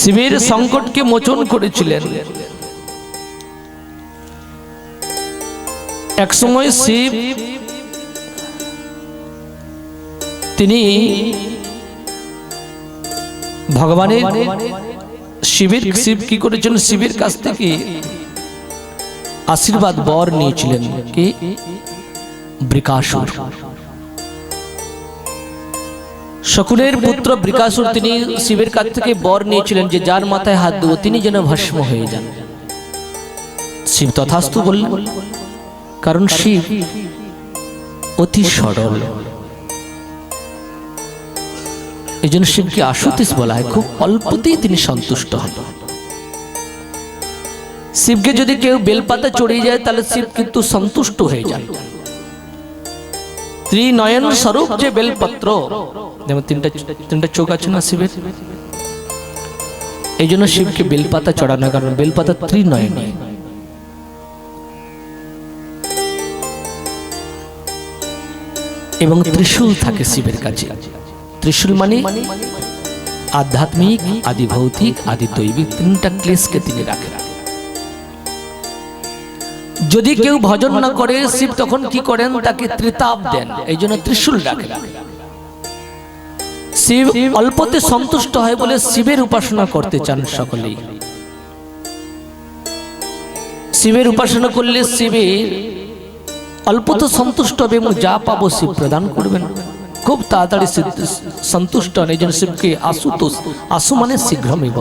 শিবের সংকটকে মোচন করেছিলেন। একসময় শিব, তিনি ভগবানের শিবের শিব কি করেছেন শিবের কাছ থেকে আশীর্বাদ বর নিয়েছিলেন, কি? বৃকাসুর। শকুনের পুত্র বৃকাসুর তিনি শিবের কাছ থেকে বর নিয়েছিলেন যে যার মাথায় হাত দেবো, তিনি যেন ভস্ম হয়ে যান। শিব তথাস্তু বললেন, কারণ শিব অতি সরল। এই জন্য শিবকে আশুতিস বলা হয়, খুব অল্পতেই তিনি সন্তুষ্ট হন। শিবকে যদি কেউ বেলপাতা চড়িয়ে যায়, তাহলে শিব কিন্তু সন্তুষ্ট হয়ে যান ত্রিনয়ন স্বরূপ যে বেলপত্র। যেমন তিনটা তিনটা চোখ আছে না শিবের? এই জন্য শিবকে বেলপাতা চড়ানো কারণ বেলপাতা ত্রিনয়নী। এবং ত্রিশূল থাকে শিবের কাছে। ত্রিশূল মানে আধ্যাত্মিক আদি ভৌতিক আদি দৈবিক তিনটা ক্লেশকে তিনি রাখেন। যদি কেউ ভজন না করে শিব তখন কি করেন? তাকে ত্রিতাপ দেন। এই জন্য ত্রিশূল রাখেন শিব অল্পতে সন্তুষ্ট হয় বলে শিবের উপাসনা করতে চান সকলেই। শিবের উপাসনা করলে শিবের অল্প তো সন্তুষ্ট হবে এবং যা পাবো শিব প্রদান করবেন। খুব তাড়াতাড়ি সন্তুষ্ট হন। এই জন্য শিবকে আশুতোষ, আশু মানে শীঘ্র শীঘ্রমেব।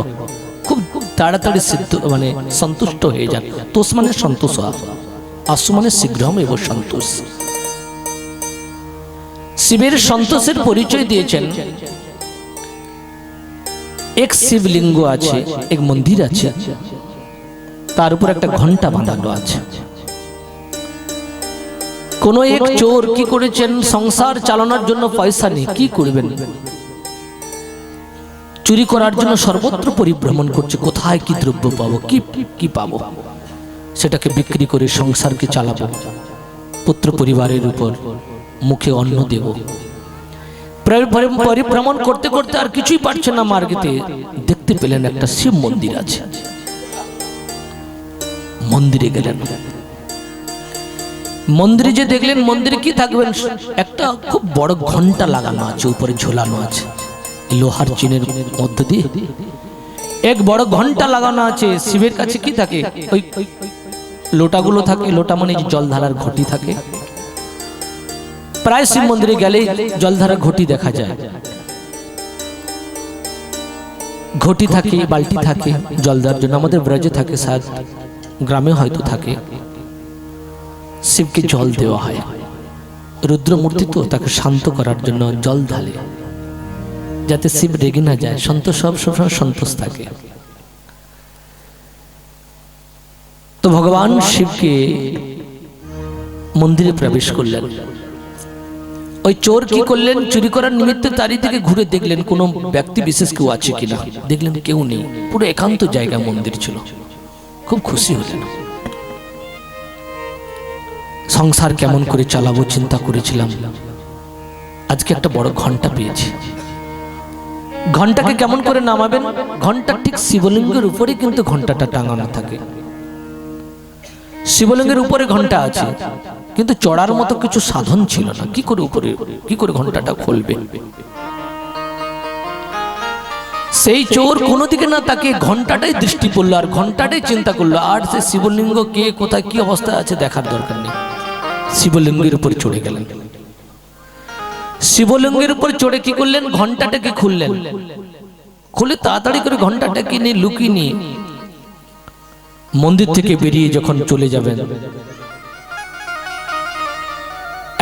খুব তাড়াতাড়ি সিদ্ধ মানে সন্তুষ্ট হয়ে যান। তোষ মানে সন্তোষ হওয়া। আশু মানে শীঘ্রমেব সন্তোষ। শিবের সন্তোষের পরিচয় দিয়েছেন। এক শিবলিঙ্গ আছে, এক মন্দির আছে। তার উপর একটা ঘণ্টা বাঁধানো আছে। কোন এক চোর কি করেছেন? সংসার চালানোর জন্য পয়সা নেই, কি করবেন? চুরি করার জন্য সর্বত্র পরিভ্রমণ করছে, কোথায় কি দ্রব্য পাবো, কি কি পাবো? সেটাকে বিক্রি করে সংসারকে চালাবো। পুত্র পরিবারের উপর মুখে অন্ন দেব। পরিভ্রমণ করতে করতে আর কিছুই পারছে না মার্গেতে। দেখতে পেলেন একটা শিব মন্দির আছে। মন্দিরে গেলেন। মন্দিরে যে দেখলেন, মন্দিরে কি থাকবেন? একটা খুব বড় ঘণ্টা লাগানো আছে, উপরে ঝোলানো আছে। লোহার চিনের মধ্য দিয়ে। এক বড় ঘণ্টা লাগানো আছে। শিবের কাছে কি থাকে? ওই লোটাগুলো থাকে লোটা মানে যে জল ঘটি থাকে। প্রায় শিব মন্দিরে গেলে জলধারা ঘটি দেখা যায়। ঘটি থাকে, বালতি থাকে জল দেওয়ার জন্য আমাদের ব্রজে থাকে শায়দ গ্রামে হয়তো থাকে। শিবকে জল দেওয়া হয়। রুদ্রমূর্তি তো তাকে শান্ত করার জন্য জল ঢালে। যাতে শিব রেগে না যায় সন্তোষ সব সবসময় সন্তোষ থাকে। তো ভগবান শিবকে মন্দিরে প্রবেশ করলেন। ওই চোর কি করলেন? চুরি করার নিমিত্তে চারিদিকে ঘুরে দেখলেন কোনো ব্যক্তি বিশেষ কেউ আছে কিনা। দেখলেন কেউ নেই। পুরো একান্ত জায়গা মন্দির ছিল। খুব খুশি হলেন। সংসার কেমন করে চালাবো চিন্তা করেছিলাম। আজকে একটা বড় ঘণ্টা পেয়েছি। ঘন্টাকে কেমন করে নামাবেন? ঘণ্টা ঠিক শিবলিঙ্গের উপরে কিন্তু ঘন্টাটা টাঙানো থাকে। শিবলিঙ্গের উপরে ঘণ্টা আছে। কিন্তু চড়ার মতো কিছু সাধন ছিল না। কি করে উপরে, কি করে ঘন্টাটা খুলবে? সেই চোর কোনো দিকে না তাকে ঘন্টাটাই দৃষ্টি পড়ল আর ঘন্টাটাই চিন্তা করল। আর সে শিবলিঙ্গ কে, কোথায় কি অবস্থায় আছে দেখার দরকার নেই। শিবলিঙ্গের উপরে চড়ে গেলেন। শিবলিঙ্গের উপর চড়ে কি করলেন? ঘন্টাটাকে খুললেন। খুলে তাড়াতাড়ি করে ঘন্টাটাকে নিয়ে লুকিয়ে নিয়ে মন্দির থেকে বেরিয়ে যখন চলে যাবেন।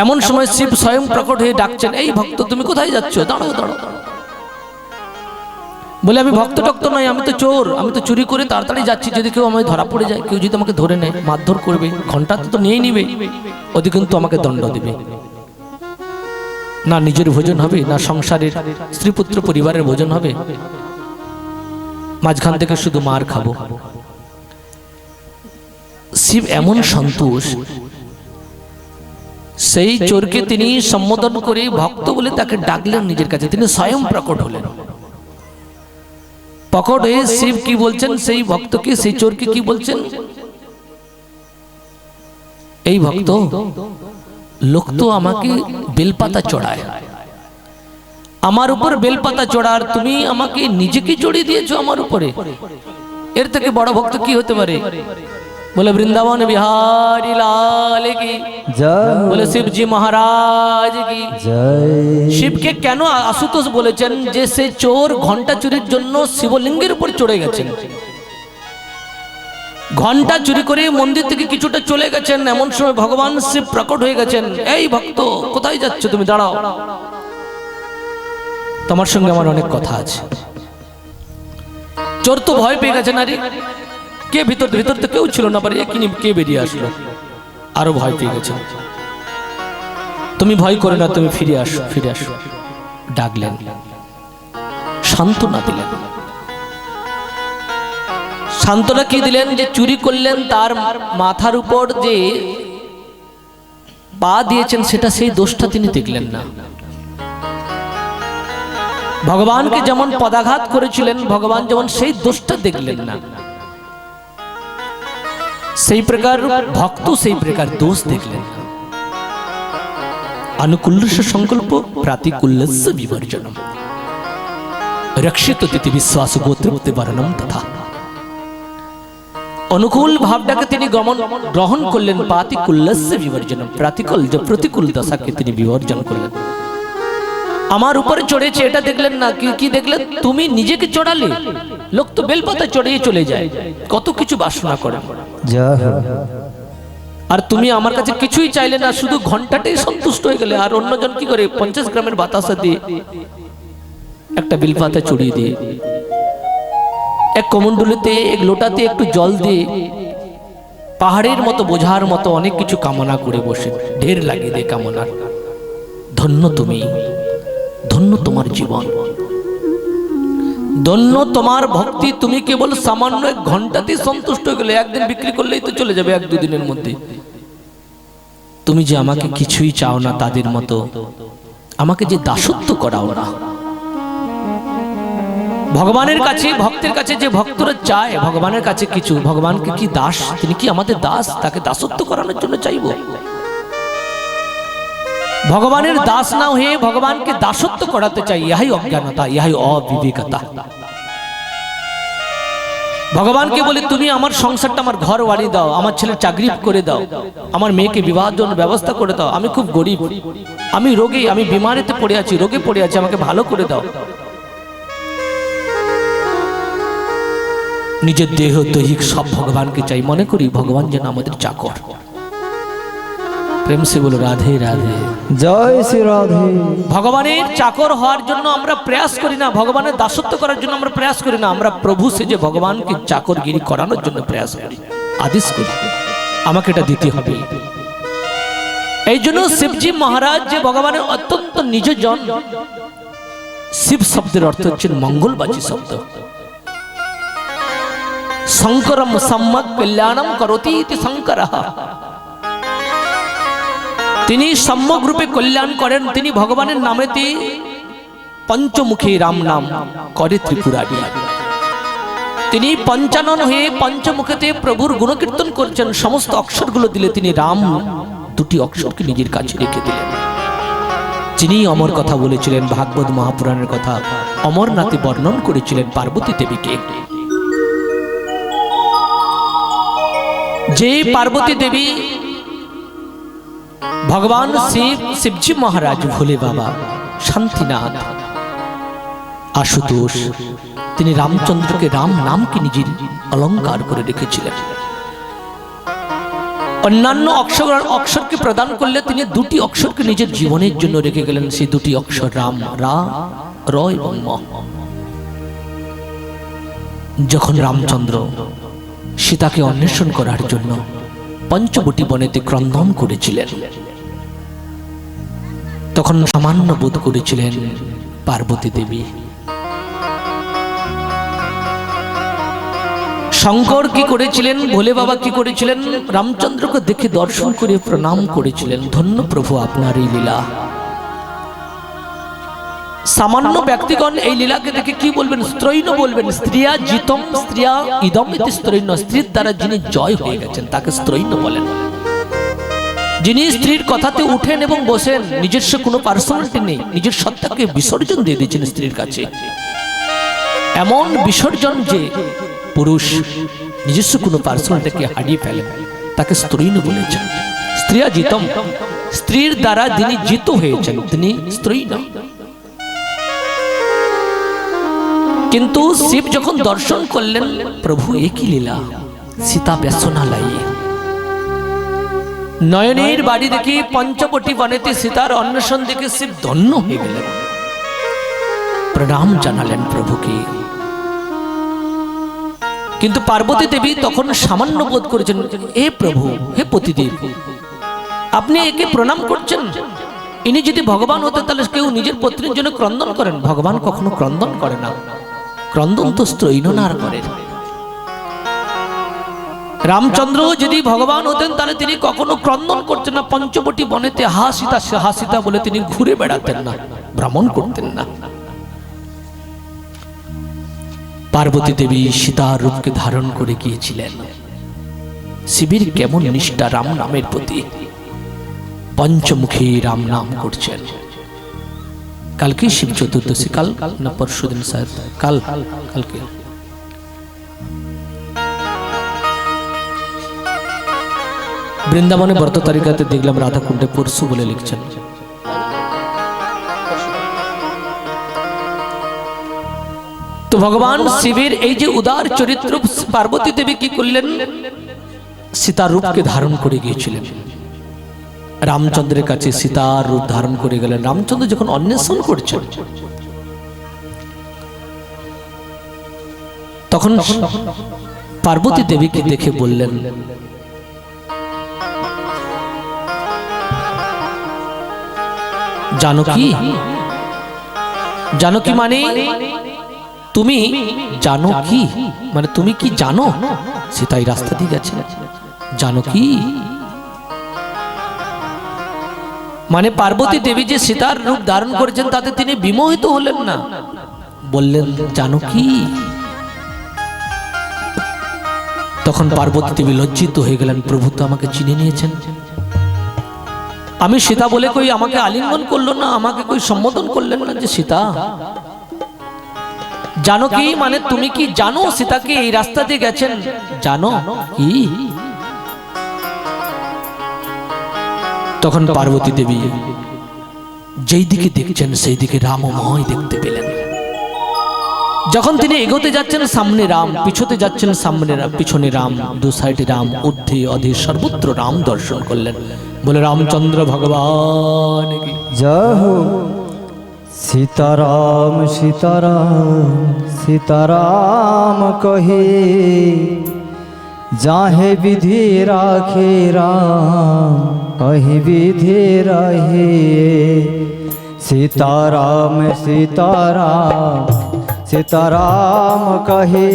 এমন সময় শিব স্বয়ং প্রকট হয়ে ডাকছেন এই ভক্ত তুমি কোথায় যাচ্ছ? দাঁড়াও দাঁড়াও। বলে আমি ভক্ত টক্ত নয় আমি তো চোর আমি তো চুরি করে তাড়াতাড়ি যাচ্ছি যদি কেউ আমায় ধরা পড়ে যায় কেউ যদি আমাকে ধরে নেয় মারধর করবে ঘণ্টা তো নিয়েই নিবে ওদের কিন্তু আমাকে দণ্ড দেবে। না নিজের ভোজন হবে না সংসারের স্ত্রীপুত্র পরিবারের ভোজন হবে। মাঝখান থেকে শুধু মার খাব। শিব এমন সন্তোষ। সেই চোরকে তিনি সম্বোধন করে ভক্ত বলে তাকে ডাকলেন নিজের কাছে। তিনি স্বয়ং প্রকট হলেন। পকট হয়ে শিব কি বলছেন? সেই ভক্তকে সেই চোরকে কি বলছেন? এই ভক্ত লোক তো আমাকে বেলপাতা চড়ায়। আমার উপর বেলপাতা চড়ার তুমি আমাকে নিজেকে চড়িয়ে দিয়েছ আমার উপরে। এর থেকে বড় ভক্ত কি হতে পারে? বলে বৃন্দাবন বিহারি লাল কি বলে শিবজি মহারাজ কি শিবকে কেন আশুতোষ বলেছেন যে সে চোর ঘণ্টা চুরির জন্য শিবলিঙ্গের উপর চড়ে গেছেন। ঘণ্টা চুরি করে মন্দির থেকে কিছুটা চলে গেছেন এমন সময় ভগবান শিব প্রকট হয়ে গেছেন। এই ভক্ত কোথায় যাচ্ছ তুমি? দাঁড়াও। তোমার সঙ্গে আমার অনেক কথা আছে। চোর তো ভয় পেয়ে গেছে নারী। কে ভিতর ভিতর তো কেউ ছিল না পারে কে বেরিয়ে আসলো? আরও ভয় পেয়ে গেছে। তুমি ভয় করে না, তুমি ফিরে আসো ফিরে আসো। ডাকলেন। সান্ত্বনা দিলেন। সান্ত্বনা কি দিলেন? যে চুরি করলেন, তার মাথার উপর যে পা দিয়েছেন, সেটা সেই দোষটা তিনি দেখলেন না। ভগবানকে যেমন পদাঘাত করেছিলেন, ভগবান যেমন সেই দোষটা দেখলেন না। সেই প্রকার ভক্ত সেই প্রকার দোষ দেখলেন। আনুকুল্যস সংকল্প, প্রাতিকুল্যস্য বিবর্জনম। রক্ষিত তিথি বিশ্বাস গোতৃপ্তি বর্ণম তথা। অনুকূল ভাবটাকে তিনি গমন, গ্রহণ করলেন, পাতিকুল্যস্য বিবর্জনম। প্রাতিকুল যে প্রতিকূল দশাকে তিনি বিবর্জন করলেন। আমার উপরে চড়েছে এটা দেখলেন না কি কি দেখলেন তুমি নিজেকে চড়ালে লোক তো বেলপাতা চড়িয়ে চলে যায় কত কিছু বাসনা করে। আর তুমি আমার কাছে কিছুই চাইলে না শুধু ঘন্টাটাই সন্তুষ্ট হয়ে গেলে আর অন্যজন কি করে পঞ্চাশ গ্রামের বাতাসা দিয়ে একটা বিলপাতা চড়িয়ে দিয়ে। এক কমন্ডলিতে এক লোটাতে একটু জল দিয়ে পাহাড়ের মতো বোঝার মতো অনেক কিছু কামনা করে বসে ঢের লাগিয়ে দে কামনার। ধন্য তুমি। ধন্য তোমার জীবন। ধন্য তোমার ভক্তি, তুমি কেবল সামান্য এক ঘন্টাতেই সন্তুষ্ট গেলে, একদিন বিক্রি করলেই তো চলে যাবে এক দুদিনের মধ্যে। তুমি যে আমাকে কিছুই চাও না তাদের মতো, আমাকে যে দাসত্ব করাও না। ভগবানের কাছে, ভক্তের কাছে যে ভক্তরা চায়, ভগবানের কাছে কিছু, ভগবানকে কি দাস, তিনি কি আমাদের দাস? তাকে দাসত্ব করানোর জন্য চাইব? ভগবানের দাস না হয়ে ভগবানকে দাসত্ব করাতে চাই, ইহাই অজ্ঞানতা, ইহাই অবিবেকতা। ভগবানকে বলে, তুমি আমার সংসারটা আমার ঘর বাড়ি দাও, আমার ছেলে চাকরি করে দাও, আমার মেয়েকে বিবাহের জন্য ব্যবস্থা করে দাও, আমি খুব গরিব, আমি রোগী, আমি বিমারিতে পড়ে আছি, রোগে পড়ে আছি, আমাকে ভালো করে দাও। নিজের দেহ দৈহিক সব ভগবানকে চাই, মনে করি ভগবান যেন আমাদের চাকর। প্রেম সে বলো রাধে রাধে। জয় শ্রী রাধে। ভগবানের চাকর হওয়ার জন্য আমরা প্রয়াস করি না ভগবানের দাসত্ব করার জন্য আমরা প্রয়াস করি না আমরা প্রভু সেজে ভগবানকে চাকরগিরি করানোর জন্য প্রয়াস করি আদেশ করি। আমাকে এটা দিতে হবে। এই জন্য শিবজি মহারাজ যে ভগবানের অত্যন্ত নিজজন শিব শব্দের অর্থ হচ্ছে মঙ্গলবাচী শব্দ। শঙ্করম সম্যক কল্যাণম করতি শঙ্কর। তিনি সম্যক রূপে কল্যাণ করেন। তিনি ভগবানের নামেতে পঞ্চমুখী রাম নাম করে ত্রিপুরারি। তিনি পঞ্চানন হয়ে পঞ্চমুখেতে প্রভুর গুণকীর্তন করছেন। সমস্ত অক্ষরগুলো দিলে তিনি রাম দুটি অক্ষরকে নিজের কাছে রেখে দিলেন। যিনি অমর কথা বলেছিলেন, ভাগবত মহাপুরাণের কথা। অমরনাথে বর্ণন করেছিলেন পার্বতী দেবীকে। যে পার্বতী দেবী ভগবান শিব, শিবজি মহারাজ ভোলে বাবা, শান্তিনাথ। আশুতোষ, তিনি রামচন্দ্রকে রাম নামকে নিজের অলংকার করে রেখেছিলেন। অন্যান্য অক্ষর, অক্ষরকে প্রদান করলে তিনি দুটি অক্ষরকে নিজের জীবনের জন্য রেখে গেলেন। সেই দুটি অক্ষর রাম, রা, র এবং ম। যখন রামচন্দ্র সীতাকে অন্বেষণ করার জন্য পঞ্চবটি বনেতে ক্রন্দন করেছিলেন তখন সামান্য বোধ করেছিলেন পার্বতী দেবী। শঙ্কর কি করেছিলেন, ভোলে বাবা কি করেছিলেন, রামচন্দ্রকে দেখে দর্শন করে প্রণাম করেছিলেন। ধন্য প্রভু আপনার এই লীলা। সামান্য ব্যক্তিগণ এই লীলাকে দেখে কি বলবেন? স্ত্রৈন বলবেন, স্ত্রিয়া জিতম, স্ত্রিয়া ইদম স্ত্রৈন স্ত্রীর দ্বারা যিনি জয় হয়ে গেছেন, তাকে স্ত্রৈন বলেন। যিনি স্ত্রীর কথাতে উঠেন এবং বসেন, নিজস্ব কোনো পার্সোনালিটি নেই, নিজের সত্তাকে বিসর্জন দিয়ে দিয়েছেন স্ত্রীর কাছে। এমন বিসর্জন যে পুরুষ নিজস্ব কোনো পার্সোনালিটিকে হারিয়ে ফেলেন তাকে স্ত্রৈন বলেছেন। স্ত্রিয়া জিতম, স্ত্রীর দ্বারা যিনি জিত হয়েছেন, তিনি স্ত্রৈন কিন্তু শিব যখন দর্শন করলেন, প্রভু একই লীলা, সীতা ব্যসনা লাইয়ে। নয়নের বাড়ি দেখি পঞ্চবটি বনেতে সীতার অন্বেষণ দেখে শিব ধন্য হয়ে গেলেন। প্রণাম জানালেন প্রভুকে। কিন্তু পার্বতী দেবী তখন সামান্য বোধ করেছেন, এ প্রভু, হে পতিদেব, আপনি একে প্রণাম করছেন? ইনি যদি ভগবান হতেন, তাহলে কেউ নিজের পত্নীর জন্য ক্রন্দন করেন। ভগবান কখনো ক্রন্দন করে না। ক্রন্দন তো স্ত্রৈনার করেন। রামচন্দ্র যদি ভগবান হতেন, তাহলে তিনি কখনো ক্রন্দন করতেন না, পঞ্চবটি বনেতে হাসিতা হাসিতা বলে তিনি ঘুরে বেড়াতেন না, ভ্রমণ করতেন না। পার্বতী দেবী সীতার রূপকে ধারণ করে গিয়েছিলেন। শিবির কেমন নিষ্ঠা রাম নামের প্রতি। পঞ্চমুখী রাম নাম করছেন। কালকে শিব চতুর্দশী, কাল না পরশু দিন কাল, কালকে। বৃন্দাবনে ব্রত তালিকাতে দেখলাম রাধাকুণ্ডে পরশু বলে লিখছেন। তো ভগবান শিবের এই যে উদার চরিত্র পার্বতী দেবী কি করলেন? সীতার রূপকে ধারণ করে গিয়েছিলেন। রামচন্দ্রের কাছে সীতার রূপ ধারণ করে গেলেন। রামচন্দ্র যখন অন্বেষণ করছেন, তখন পার্বতী দেবীকে দেখে বললেন জানো কি? জানো কি মানে? তুমি জানো কি? মানে তুমি কি জানো? সীতাই রাস্তা দিয়ে গেছে। জানো কি? মানে পার্বতী দেবী যে সীতার রূপ ধারণ করেছেন, তাতে তিনি বিমোহিত হলেন না। বললেন, জানো কি? তখন পার্বতী দেবী লজ্জিত হয়ে গেলেন। প্রভু তো আমাকে চিনে নিয়েছেন। আমি সীতা বলে কই আমাকে আলিঙ্গন করল না, আমাকে কই সম্বোধন করলেন না যে সীতা? জানো কি মানে তুমি কি জানো সীতাকে এই রাস্তা দিয়ে গেছেন? জানো কি? তখন পার্বতী দেবী যেই দিকে দেখছেন, সেই দিকে রাম রামময় দেখতে পেলেন। যখন তিনি এগোতে যাচ্ছেন সামনে রাম, পিছতে যাচ্ছেন সামনে পিছনে রাম, দু সাইডে রাম, ঊর্ধ্বে অধে সর্বত্র রাম দর্শন করলেন। বলে, রামচন্দ্র ভগবান যাহো, সীতারাম সীতারাম সীতারাম কহে, যাহে বিধি রাখে রাম, কহি বিধি রহে সীতারাম সীতারাম সীতারাম কহে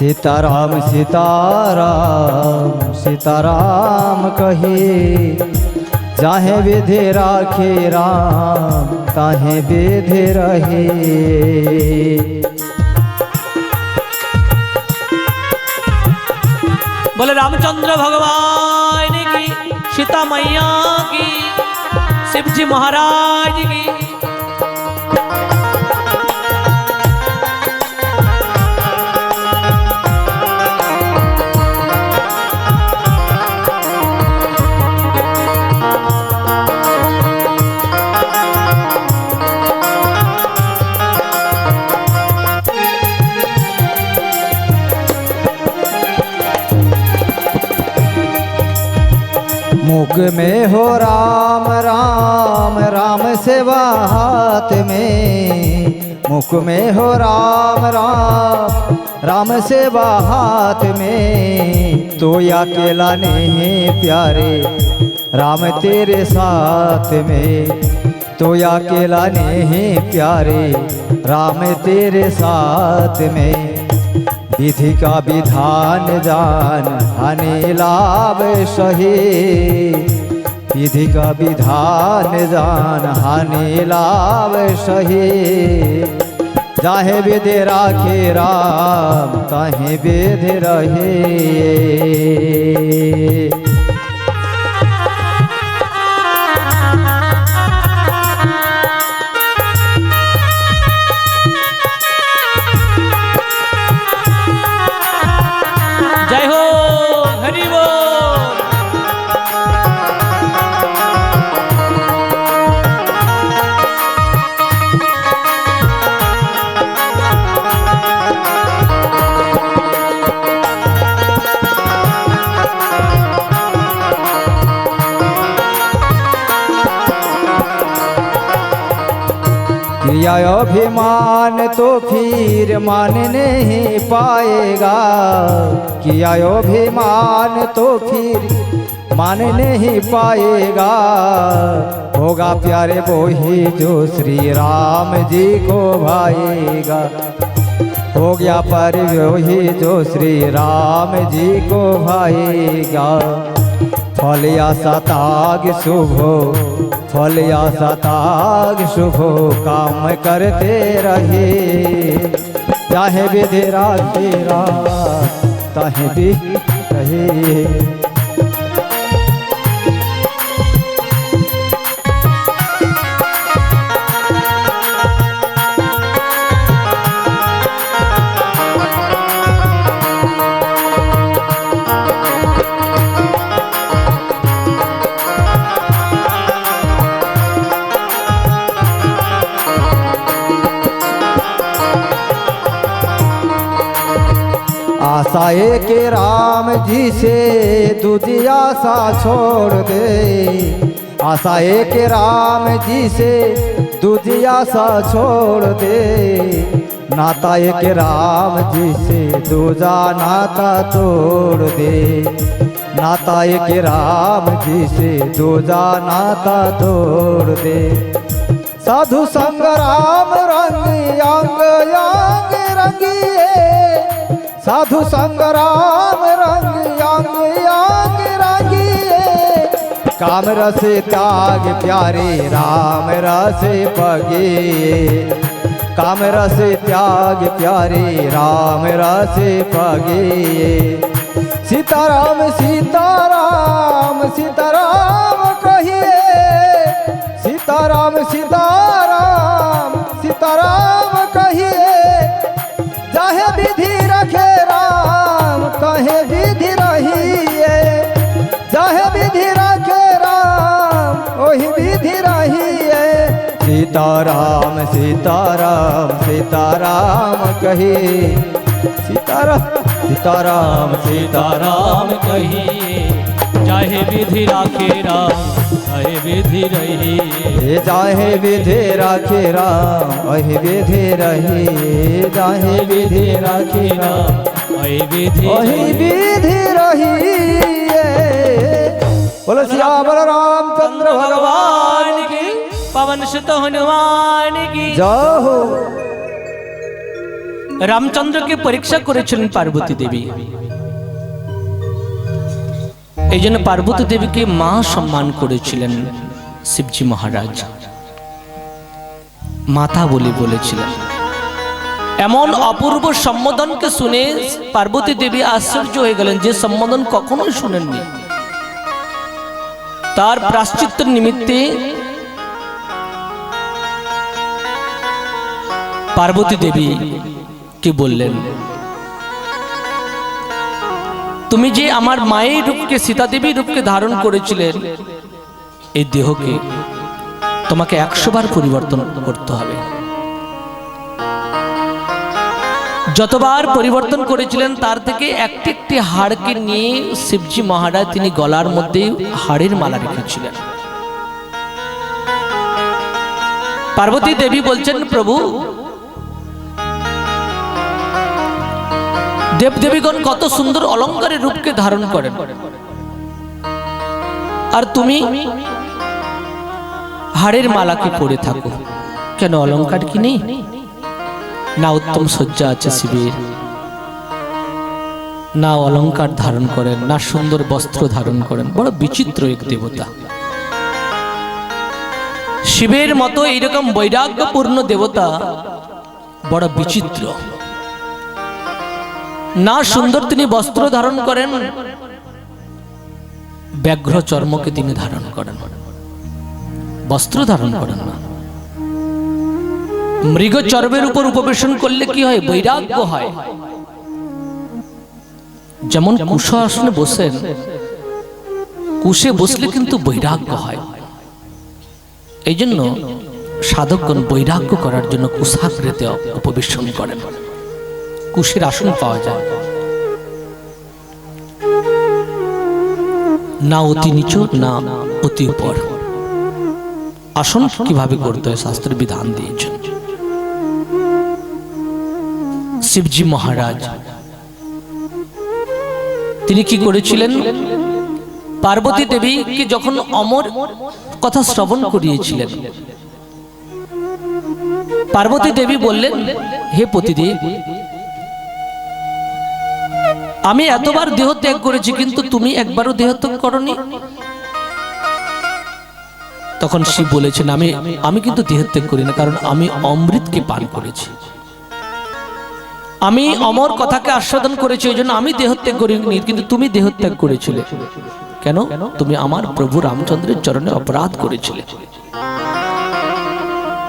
सीताराम सीताराम सीताराम कहे, जाहे विधि राखे राम, ताहे विधि रहे। बोले, रामचंद्र भगवान की सीता मैया की शिव जी महाराज की मुख में हो राम राम राम सेवा हाथ में। मुख में हो राम राम राम सेवा हाथ में। तो अकेला नहीं प्यारे, राम तेरे साथ में। तो अकेला नहीं प्यारे, राम तेरे साथ में। विधि का विधान जान हने लाभ सहे विधि का विधान जान हानि लाभ सही जाहे विधि राखे राम ताहे विधि रहे क्रिया अभिमान तो फिर मान नहीं पाएगा। किया अभिमान तो फिर मान नहीं पाएगा। होगा प्यारे वही जो श्री राम जी को भाएगा। हो गया पर वही जो श्री राम जी को भाएगा। फल या सताग शुभ, फल या सताग शुभ, काम करते रहे चाहे विधि तेरा ताहे भी रहे आशाए के राम जी से दूजी आशा छोड़ दे। आशाए के राम जी से दूजी आशा छोड़ दे। नाता एक राम जी से दूजा नाता तोड़ दे। नाता एक राम जी से दूजा नाता तोड़ दे। साधु संग राम रंग अंग साधु संग राम रंग अंग अंग रंगिए। काम रस त्याग प्यारे राम रस पगे काम रस त्याग प्यारे राम रस पगे सीताराम सीताराम सीताराम सीताराम सीताराम कहिए सीताराम सीताराम सीताराम कहिए चाहे विधि राखे राम चाहे विधि रहिए हे जाहे विधि राखे राम अहि विधि रही। जाहे विधि राखे राम अहि विधि अहि विधि रही बोलो श्यामल रामचंद्र भगवान भगवान। पवन सुत हनुमान की যাহো রামচন্দ্রকে পরীক্ষা করেছিলেন পার্বতী দেবী এই জন্য পার্বতী দেবীকে মা সম্মান করেছিলেন শিবজি মহারাজ মাতা বলে বলেছিলেন এমন অপূর্ব সম্বোধনকে শুনে পার্বতী দেবী আশ্চর্য হয়ে গেলেন যে সম্বোধন কখনোই শুনেননি তার প্রাশ্চিত্য নিমিত্তে পার্বতী দেবী কি বললেন? তুমি যে আমার মায়ের রূপকে, সীতা দেবীর রূপকে ধারণ করেছিলেন, এই দেহকে তোমাকে একশো বার পরিবর্তন করতে হবে। যতবার পরিবর্তন করেছিলেন, তার থেকে একটি একটি হাড়কে নিয়ে শিবজি মহারাজ তিনি গলার মধ্যে হাড়ের মালা রেখেছিলেন। পার্বতী দেবী বলছেন, প্রভু দেবদেবীগণ কত সুন্দর অলঙ্কারের রূপকে ধারণ করেন। আর তুমি হাড়ের মালাকে পরে থাকো। কেন অলঙ্কার কি নেই? না উত্তম সজ্জা আছে শিবের। না অলঙ্কার ধারণ করেন, না সুন্দর বস্ত্র ধারণ করেন। বড় বিচিত্র এক দেবতা। শিবের মতো এইরকম বৈরাগ্যপূর্ণ দেবতা বড় বিচিত্র। না সুন্দর তিনি বস্ত্র ধারণ করেন ব্যাঘ্র চর্মকে তিনি ধারণ করেন। বস্ত্র ধারণ করেন না। মৃগ চর্মের উপর উপবেশন করলে কি হয়? বৈরাগ্য হয়। যেমন কুশ আসনে বসেন, কুশে বসলে কিন্তু বৈরাগ্য হয়। এই জন্য সাধকগণ বৈরাগ্য করার জন্য কুশাগ্রেতে উপবেশন করেন। কুশের আসন পাওয়া যায়। না অতি নিচ না অতি উপর। আসন কীভাবে করতে হয় শাস্ত্রের বিধান দিয়েছেন। শিবজি মহারাজ, তিনি কি করেছিলেন? পার্বতী দেবীকে যখন অমর কথা শ্রবণ করিয়েছিলেন? পার্বতী দেবী বললেন, হে পতিদেব আমি এতবার দেহ ত্যাগ করেছি, কিন্তু তুমি একবারও দেহ ত্যাগ করনি। তখন শিব বলেছেন, আমি আমি কিন্তু দেহ ত্যাগ করি না, কারণ আমি অমৃতকে পান করেছি। আমি অমর কথাকে আস্বাদন করেছি, ওই জন্য আমি দেহত্যাগ করিনি, কিন্তু তুমি দেহত্যাগ করেছিলে। কেন? তুমি আমার প্রভু রামচন্দ্রের চরণে অপরাধ করেছিলে।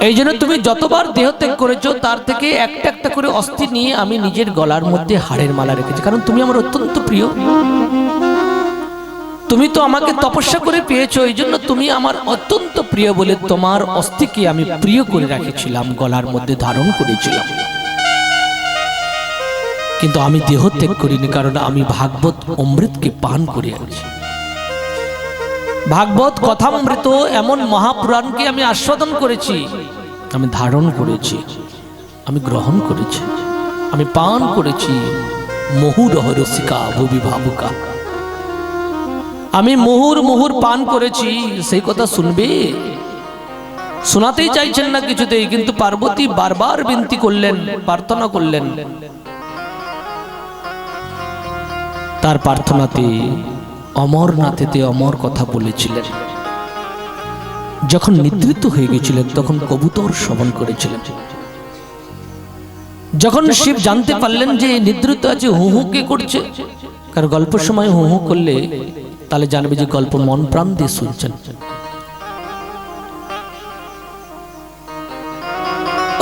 এই জন্য তুমি যতবার দেহত্যাগ করেছ, তার থেকে একটা একটা করে অস্থি নিয়ে আমি নিজের গলার মধ্যে হাড়ের মালা রেখেছি। কারণ তুমি আমার অত্যন্ত প্রিয়। তুমি তো আমাকে তপস্যা করে পেয়েছ, এই জন্য তুমি আমার অত্যন্ত প্রিয় বলে তোমার অস্থিকে আমি প্রিয় করে রাখেছিলাম, গলার মধ্যে ধারণ করেছিলাম। কিন্তু আমি দেহ ত্যাগ করিনি, কারণ আমি ভাগবত অমৃতকে পান করে আছি। ভাগবত কথামৃত এমন মহাপুরাণকে আমি আস্বাদন করেছি, আমি ধারণ করেছি, আমি গ্রহণ করেছি, আমি পান করেছি মহুরহ রসিকা ভুবি ভাবুকা। আমি মুহুর মুহুর পান করেছি, সেই কথা শুনবে? শোনাতেই চাইছেন না কিছুতেই, কিন্তু পার্বতী বারবার বিনতি করলেন, প্রার্থনা করলেন। তার প্রার্থনাতে অমরনাথেতে অমর কথা বলেছিলেন। যখন নিদ্রিত হয়ে গেছিলেন, তখন কবুতর শ্রবণ করেছিলেন। যখন শিব জানতে পারলেন যে নিদ্রিত আছে, হু হু কে করছে কারণ গল্প সময় হু হু করলে তাহলে জানবে যে গল্প মন প্রাণ দিয়ে শুনছেন।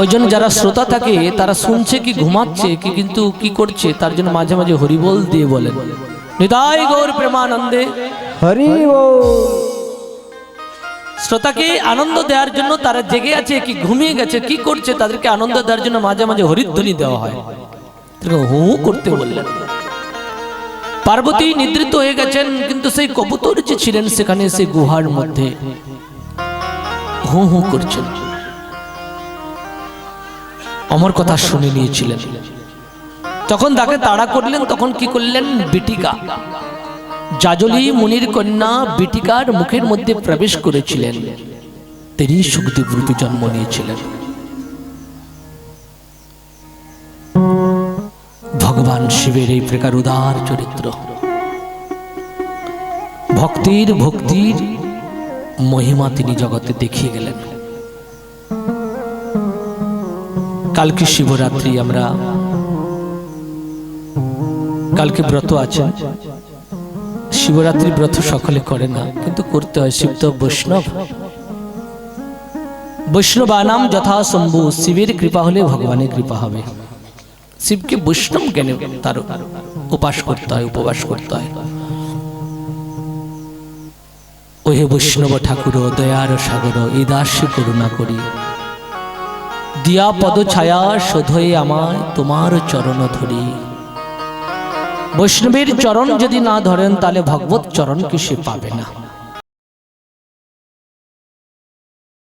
ওই জন্য যারা শ্রোতা থাকে, তারা শুনছে কি ঘুমাচ্ছে, কি কিন্তু কি করছে, তার জন্য মাঝে মাঝে হরিবল দিয়ে বলেন। নিতাই গৌর প্রেমানন্দে হরি বল শ্রোতাকে আনন্দ দেওয়ার জন্য তারা জেগে আছে কি ঘুমিয়ে গেছে কি করছে তাদেরকে আনন্দ দেওয়ার জন্য মাঝে মাঝে হরিধ্বনি দেওয়া হয় হু হু করতে বললেন পার্বতী নিদ্রিত হয়ে গেছেন কিন্তু সেই কবুতর যে ছিলেন সেখানে সেই গুহার মধ্যে হু হু করছেন অমর কথা শুনে নিয়েছিলেন তখন তাকে তাড়া করলেন, তখন কি করলেন? বিটিকা। জাজলি মুনির কন্যা বিটিকার মুখের মধ্যে প্রবেশ করেছিলেন। তিনি সুখদেব রূপে জন্ম নিয়েছিলেন। ভগবান শিবের এই প্রকার উদার চরিত্র। ভক্তির ভক্তির মহিমা তিনি জগতে দেখিয়ে গেলেন। কালকে শিবরাত্রি আমরা কালকে ব্রত আছে। শিবরাত্রি ব্রত সকলে করে না, কিন্তু করতে হয়। শিব তো বৈষ্ণব। বৈষ্ণবানাম যথা শম্ভু, শিবের কৃপা হলে ভগবানের কৃপা হবে। শিবকে বৈষ্ণব জ্ঞানে তার উপাস করতে হয়, উপবাস করতে হয়। ওহে বৈষ্ণব ঠাকুর, দয়ার সাগর, এই দাসী করুণা করি। দিয়া পদ ছায়া, শোধয়ে আমায় তোমার চরণ ধরি। বৈষ্ণবের চরণ যদি না ধরেন তাহলে ভগবত চরণকে সে পাবে না?